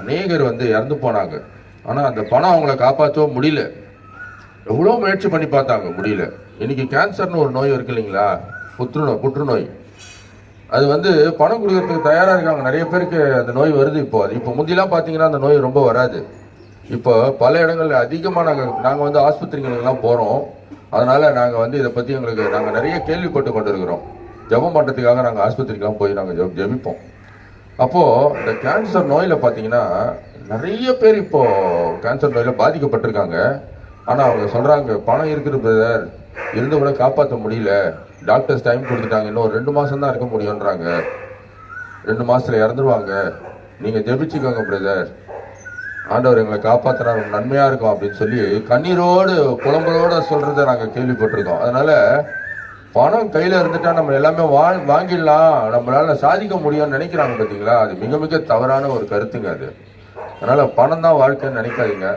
அநேகர் வந்து இறந்து போனாங்க. ஆனால் அந்த பணம் அவங்கள காப்பாற்றவும் முடியல. எவ்வளோ முயற்சி பண்ணி பார்த்தாங்க முடியல. இன்னைக்கு கேன்சர்னு ஒரு நோய் இருக்கு இல்லைங்களா? புற்றுநோய் புற்றுநோய். அது வந்து பணம் கொடுக்கறதுக்கு தயாராக இருக்காங்க. நிறைய பேருக்கு அந்த நோய் வருது இப்போ. அது இப்போ முந்திலாம் பார்த்தீங்கன்னா அந்த நோய் ரொம்ப வராது. இப்போ பல இடங்கள்ல அதிகமாக நாங்கள் நாங்கள் வந்து ஆஸ்பத்திரிகளுக்கெல்லாம் போகிறோம் அதனால் நாங்கள் வந்து இதை பற்றி எங்களுக்கு நாங்கள் நிறைய கேள்விப்பட்டு கொண்டிருக்கிறோம். ஜெபம் பண்ணுறதுக்காக நாங்கள் ஆஸ்பத்திரிக்கெல்லாம் போய் நாங்கள் ஜெபிப்போம். அப்போது இந்த கேன்சர் நோயில் பார்த்தீங்கன்னா நிறைய பேர் இப்போ கேன்சர் நோயில் பாதிக்கப்பட்டிருக்காங்க. ஆனால் அவங்க சொல்கிறாங்க பணம் இருக்குது பிரதர் இருந்து கூட காப்பாற்ற முடியல. டாக்டர்ஸ் டைம் கொடுத்துட்டாங்க. இன்னும் ரெண்டு மாதம் தான் இருக்க முடியுன்றாங்க ரெண்டு மாதத்தில் இறந்துருவாங்க. நீங்கள் ஜெபிச்சுக்கோங்க பிரதர் ஆண்டவர் எங்களை காப்பாத்தினா நன்மையாக இருக்கும் அப்படின்னு சொல்லி கண்ணீரோடு புலம்பலோட சொல்கிறத நாங்கள் கேள்விப்பட்டிருக்கோம். அதனால் பணம் கையில இருந்துட்டா நம்ம எல்லாமே வா வாங்கிடலாம். நம்மளால சாதிக்க முடியும்னு நினைக்கிறாங்க பாத்தீங்களா? அது மிக மிக தவறான ஒரு கருத்துங்க அது. அதனால பணம் தான் வாழ்க்கைன்னு நினைக்காதீங்க.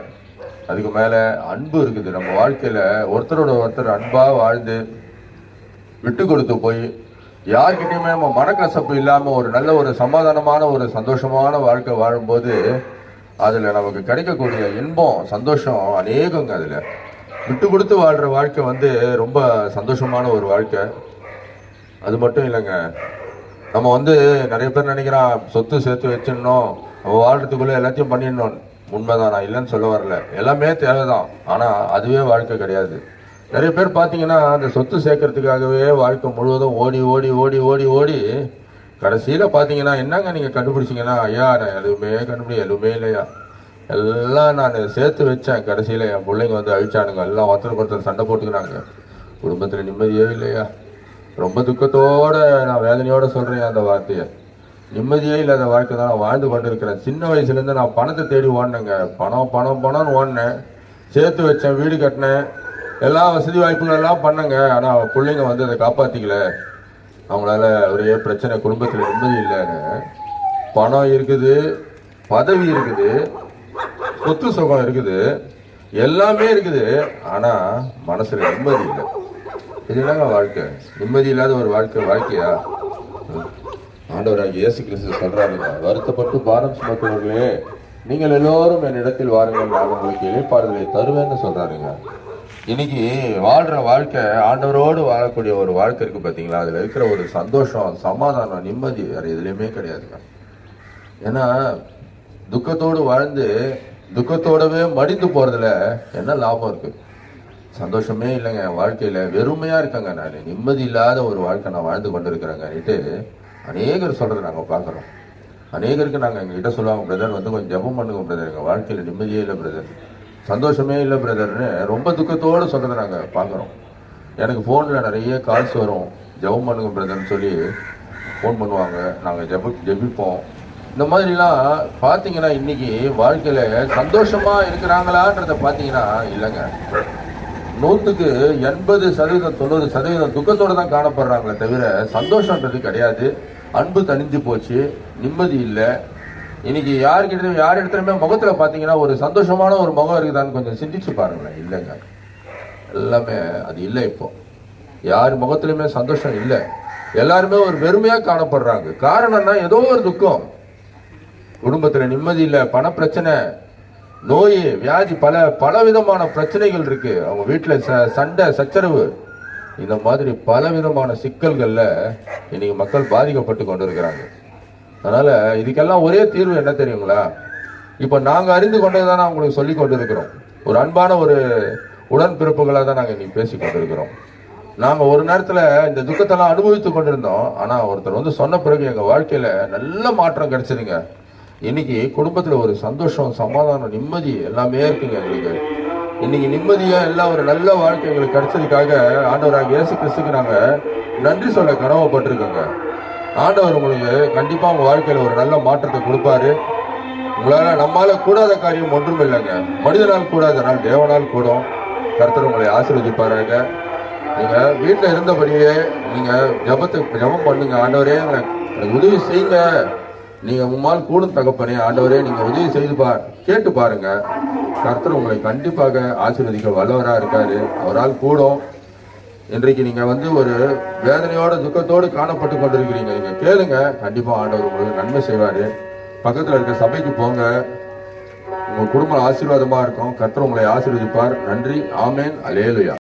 அதுக்கு மேல அன்பு இருக்குது. நம்ம வாழ்க்கையில ஒருத்தரோட ஒருத்தர் அன்பா வாழ்ந்து விட்டு கொடுத்து போய் யார்கிட்டயுமே நம்ம மனக்கசப்பு இல்லாம ஒரு நல்ல ஒரு சமாதானமான ஒரு சந்தோஷமான வாழ்க்கை வாழும்போது அதுல நமக்கு கிடைக்கக்கூடிய இன்பம் சந்தோஷம் அநேகங்க அதுல. விட்டு கொடுத்து வாழ்கிற வாழ்க்கை வந்து ரொம்ப சந்தோஷமான ஒரு வாழ்க்கை. அது மட்டும் இல்லைங்க. நம்ம வந்து நிறைய பேர் நினைக்கிறான் சொத்து சேர்த்து வச்சிடணும் நம்ம வாழ்கிறதுக்குள்ளே எல்லாத்தையும் பண்ணிடணும். உண்மைதான் நான் இல்லைன்னு சொல்ல வரல. எல்லாமே தேவைதான். ஆனால் அதுவே வாழ்க்கை கிடையாது. நிறைய பேர் பார்த்தீங்கன்னா அந்த சொத்து சேர்க்கறதுக்காகவே வாழ்க்கை முழுவதும் ஓடி ஓடி ஓடி ஓடி ஓடி கடைசியில் பார்த்தீங்கன்னா என்னங்க நீங்கள் கண்டுபிடிச்சிங்கன்னா ஐயா நான் எதுவுமே கண்டுபிடி எதுவுமே இல்லையா? எல்லாம் நான் சேர்த்து வச்சேன். கடைசியில் என் பிள்ளைங்க வந்து அழிச்சானுங்க. எல்லாம் ஒருத்தருக்கு ஒருத்தர் சண்டை போட்டுக்கிறாங்க குடும்பத்தில் நிம்மதியே இல்லையா? ரொம்ப துக்கத்தோடு நான் வேதனையோடு சொல்கிறேன் அந்த வார்த்தையை. நிம்மதியே இல்லாத வாழ்க்கை தான் நான் வாழ்ந்து கொண்டிருக்கிறேன். சின்ன வயசுலேருந்து நான் பணத்தை தேடி ஓடினேங்க. பணம் பணம் பணம்னு ஓடினேன். சேர்த்து வச்சேன் வீடு கட்டினேன். எல்லா வசதி வாய்ப்புகள் எல்லாம் பண்ணேங்க. ஆனால் பிள்ளைங்க வந்து அதை காப்பாற்றிக்கல அவங்களால ஒரே பிரச்சனை குடும்பத்தில் நிம்மதி இல்லைன்னு. பணம் இருக்குது பதவி இருக்குது. சொத்து சுகம் இருக்குது. எல்லாமே இருக்குது. ஆனால் மனசில் நிம்மதி இல்லை. இதுதாங்க வாழ்க்கை. நிம்மதி இல்லாத ஒரு வாழ்க்கை வாழ்க்கையா? ஆண்டவராக இயேசு கிறிஸ்து சொல்றாருங்க வருத்தப்பட்டு பாரம் சுமக்கிறவர்களே நீங்கள் எல்லோரும் என்னிடத்தில் வாருங்கள் நான் உங்களுக்கு இழைப்பாடுகளை தருவேன்னு சொல்றாருங்க. இன்னைக்கு வாழ்ற வாழ்க்கை ஆண்டவரோடு வாழக்கூடிய ஒரு வாழ்க்கை இருக்கு பார்த்தீங்களா அதில் இருக்கிற ஒரு சந்தோஷம் சமாதானம் நிம்மதி வேறு எதுலேயுமே கிடையாதுங்க. ஏன்னா துக்கத்தோடு வாழ்ந்து துக்கத்தோடவே மடிந்து போறதுல என்ன லாபம் இருக்கு? சந்தோஷமே இல்லைங்க என் வாழ்க்கையில வெறுமையா இருக்கேங்க நான். நிம்மதி இல்லாத ஒரு வாழ்க்கை நான் வாழ்ந்து கொண்டிருக்கிறேங்கன்னுட்டு அநேகர் சொல்கிறத நாங்க பார்க்குறோம். அநேகருக்கு நாங்க எங்ககிட்ட சொல்லுவாங்க பிரதர் வந்து கொஞ்சம் ஜெபம் பண்ணுங்க பிரதர் எங்க வாழ்க்கையில நிம்மதியே இல்லை பிரதர் சந்தோஷமே இல்லை பிரதர்னு ரொம்ப துக்கத்தோடு சொல்றதை நாங்க பார்க்குறோம். எனக்கு ஃபோனில் நிறைய கால்ஸ் வரும். ஜெபம் பண்ணுங்க பிரதர்னு சொல்லி ஃபோன் பண்ணுவாங்க. நாங்கள் ஜெப ஜெபிப்போம். இந்த மாதிரிலாம் பார்த்தீங்கன்னா இன்னைக்கு வாழ்க்கையில் சந்தோஷமாக இருக்கிறாங்களான்றத பார்த்தீங்கன்னா இல்லைங்க. நூற்றுக்கு எண்பது சதவீதம் தொண்ணூறு சதவீதம் துக்கத்தோடு தான் காணப்படுறாங்களே தவிர சந்தோஷன்றது கிடையாது. அன்பு தணிஞ்சு போச்சு நிம்மதி இல்லை. இன்னைக்கு யாருக்கிட்ட யார் இடத்துலையுமே முகத்தில் பார்த்தீங்கன்னா ஒரு சந்தோஷமான ஒரு முகம் இருக்குதான்னு கொஞ்சம் சிந்திச்சு பாருங்களேன். இல்லைங்க. எல்லாமே அது இல்லை இப்போ. யார் முகத்துலையுமே சந்தோஷம் இல்லை. எல்லாருமே ஒரு வெறுமையாக காணப்படுறாங்க. காரணம்னா ஏதோ ஒரு துக்கம். குடும்பத்தில் நிம்மதி இல்லை பணப்பிரச்சனை நோய் வியாதி பல பல விதமான பிரச்சனைகள் இருக்கு. அவங்க வீட்டில் ச- சண்டை சச்சரவு. இந்த மாதிரி பல விதமான சிக்கல்களில் இன்னைக்கு மக்கள் பாதிக்கப்பட்டு கொண்டு இருக்கிறாங்க அதனால இதுக்கெல்லாம் ஒரே தீர்வு என்ன தெரியுங்களா? இப்போ நாங்கள் அறிந்து கொண்டதுதான் அவங்களுக்கு சொல்லி கொண்டிருக்கிறோம். ஒரு அன்பான ஒரு உடன்பிறப்புகளாக தான் நாங்கள் இன்னைக்கு பேசி கொண்டிருக்கிறோம். நாங்கள் ஒரு நேரத்தில் இந்த துக்கத்தெல்லாம் அனுபவித்து கொண்டிருந்தோம். ஆனால் ஒருத்தர் வந்து சொன்ன பிறகு எங்கள் வாழ்க்கையில் நல்ல மாற்றம் கிடைச்சதுங்க. இன்னைக்கு குடும்பத்துல ஒரு சந்தோஷம் சமாதானம் நிம்மதி எல்லாமே இருக்குங்க எங்களுக்கு. இன்னைக்கு நிம்மதியா எல்லாம் ஒரு நல்ல வாழ்க்கை எங்களுக்கு கிடைச்சதுக்காக ஆண்டவராக இயேசு கிறிஸ்துக்கு நாங்க நன்றி சொல்ல கடமைப்பட்டிருக்கோங்க ஆண்டவர் உங்களுக்கு கண்டிப்பா உங்க வாழ்க்கையில ஒரு நல்ல மாற்றத்தை கொடுப்பாரு. உங்களால நம்மால கூடாத காரியம் ஒன்றும் இல்லைங்க. மனிதனால் கூடாத நாள் தேவனால் கூடும். கருத்தர் உங்களை ஆசீர்வதிப்பாருங்க நீங்க வீட்டுல இருந்தபடியே நீங்க ஜபத்துக்கு ஜபம் பண்ணுங்க. ஆண்டவரே எனக்கு உதவி செய்யுங்க. நீங்க உம்மால் கூடும் தகப்பனே ஆண்டவரே நீங்க உதவி செய்து பா கேட்டு பாருங்க. கர்த்தர் உங்களை கண்டிப்பாக ஆசீர்வதிக்க வல்லவரா இருக்காரு. அவரால் கூடும். இன்றைக்கு நீங்க வந்து ஒரு வேதனையோட துக்கத்தோடு காணப்பட்டு கொண்டிருக்கிறீங்க. நீங்க கேளுங்க. கண்டிப்பா ஆண்டவர் உங்களுக்கு நன்மை செய்வாரு. பக்கத்துல இருக்க சபைக்கு போங்க. உங்க குடும்பம் ஆசீர்வாதமா இருக்கும். கர்த்தர் உங்களை ஆசீர்வதிப்பார். நன்றி. ஆமேன். அலேலுயா